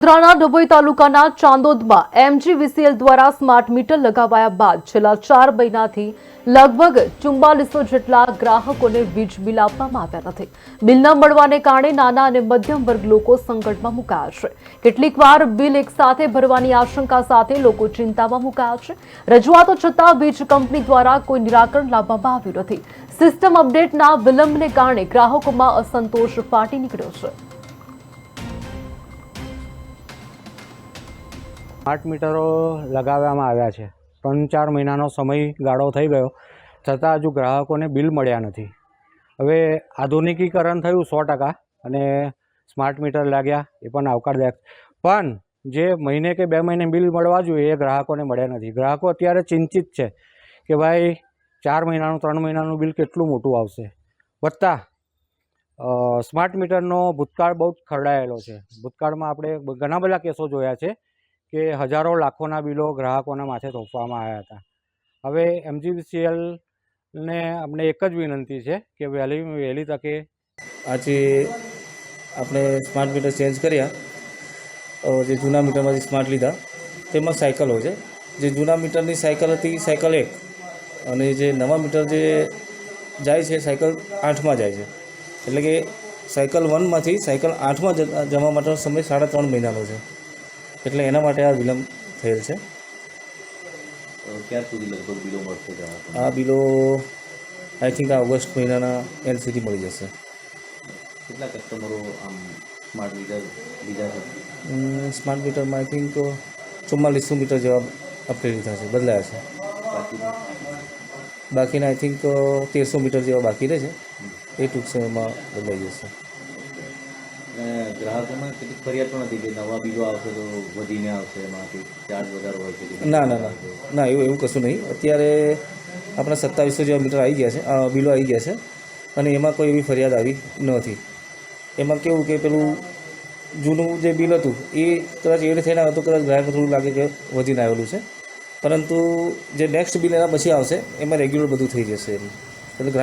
વડોદરાના ડભોઈ તાલુકાના ચાંદોદમાં એમજીવીસીએલ દ્વારા સ્માર્ટ મીટર લગાવાયા બાદ છેલ્લા ચાર મહિનાથી લગભગ ચુમ્બાલીસો જેટલા ગ્રાહકોને વીજ બિલ આપવામાં આવ્યા નથી. બિલ ન મળવાને કારણે નાના અને મધ્યમ વર્ગ લોકો સંકટમાં મુકાયા છે. કેટલીક વાર બિલ એકસાથે ભરવાની આશંકા સાથે લોકો ચિંતામાં મુકાયા છે. રજૂઆતો છતાં વીજ કંપની દ્વારા કોઈ નિરાકરણ લાવવામાં આવ્યું નથી. સિસ્ટમ અપડેટના વિલંબને કારણે ગ્રાહકોમાં અસંતોષ ફાટી નીકળ્યો છે. સ્માર્ટ મીટરો લગાવવામાં આવ્યા છે. ત્રણ ચાર મહિનાનો સમય ગાળો થઈ ગયો, છતાં હજુ ગ્રાહકોને બિલ મળ્યા નથી. હવે આધુનિકીકરણ થયું સો ટકા અને સ્માર્ટ મીટર લાગ્યા એ પણ આવકારદાયક. પણ જે મહિને કે બે મહિને બિલ મળવા જોઈએ એ ગ્રાહકોને મળ્યા નથી. ગ્રાહકો અત્યારે ચિંતિત છે કે ભાઈ ચાર મહિનાનું, ત્રણ મહિનાનું બિલ કેટલું મોટું આવશે. વત્તા સ્માર્ટ મીટરનો ભૂતકાળ બહુ જ ખરડાયેલો છે. ભૂતકાળમાં આપણે ઘણા બધા કેસો જોયા છે. કે હજારો લાખોના બિલો ગ્રાહકોના માથે થોપવામાં આવ્યા હતા. હવે એમજીવીસીએલને અમને એક જ વિનંતી છે કે વહેલી વહેલી તકે આજે આપણે સ્માર્ટ મીટર ચેન્જ કર્યા. જે જૂના મીટરમાંથી સ્માર્ટ લીધા, તેમાં સાયકલ હોય છે. જે જૂના મીટરની સાયકલ હતી, સાયકલ એક. અને જે નવા મીટર જે જાય છે, સાયકલ આઠમાં જાય છે. એટલે કે સાયકલ વનમાંથી સાયકલ આઠમાં જવા માટેનો સમય સાડા ત્રણ મહિનાનો છે. એટલે એના માટે આ વિલંબ થયેલ છે. અ, ક્યાં સુધી લગભગ બિલો મળશે આ બિલો આઈ થિંક આ ઓગસ્ટ મહિનાના એન્ડ સુધી મળી જશે. કેટલા કસ્ટમરો આમ સ્માર્ટ મીટર લીધા છે? સ્માર્ટ મીટરમાં આઈ થિંક ચુમ્માલીસો મીટર જેવા અપડેટ લીધા છે બદલાયા છે. બાકી બાકીના આઈ થિંક તેરસો મીટર જેવા બાકી રહે છે. એ ટૂંક સમયમાં બદલાઈ જશે. ગ્રાહકોમાં કેટલીક ફરિયાદ પણ હતી કે નવા બિલો આવશે તો વધીને આવશે એમાંથી, ચાર્જ વધારો હોય છે ના ના ના. ના, એવું એવું કશું નહીં. અત્યારે આપણા સત્તાવીસો જેવા મીટર આવી ગયા છે બિલો આવી ગયા છે. અને એમાં કોઈ એવી ફરિયાદ આવી નથી. એમાં કેવું કે પેલું જૂનું જે બિલ હતું, એ કદાચ એડ થઈને આવે તો કદાચ ગ્રાહકને થોડું લાગે કે વધીને આવેલું છે. પરંતુ જે નેક્સ્ટ બિલ એના પછી આવશે, એમાં રેગ્યુલર બધું થઈ જશે એમ. એટલે ગ્રાહક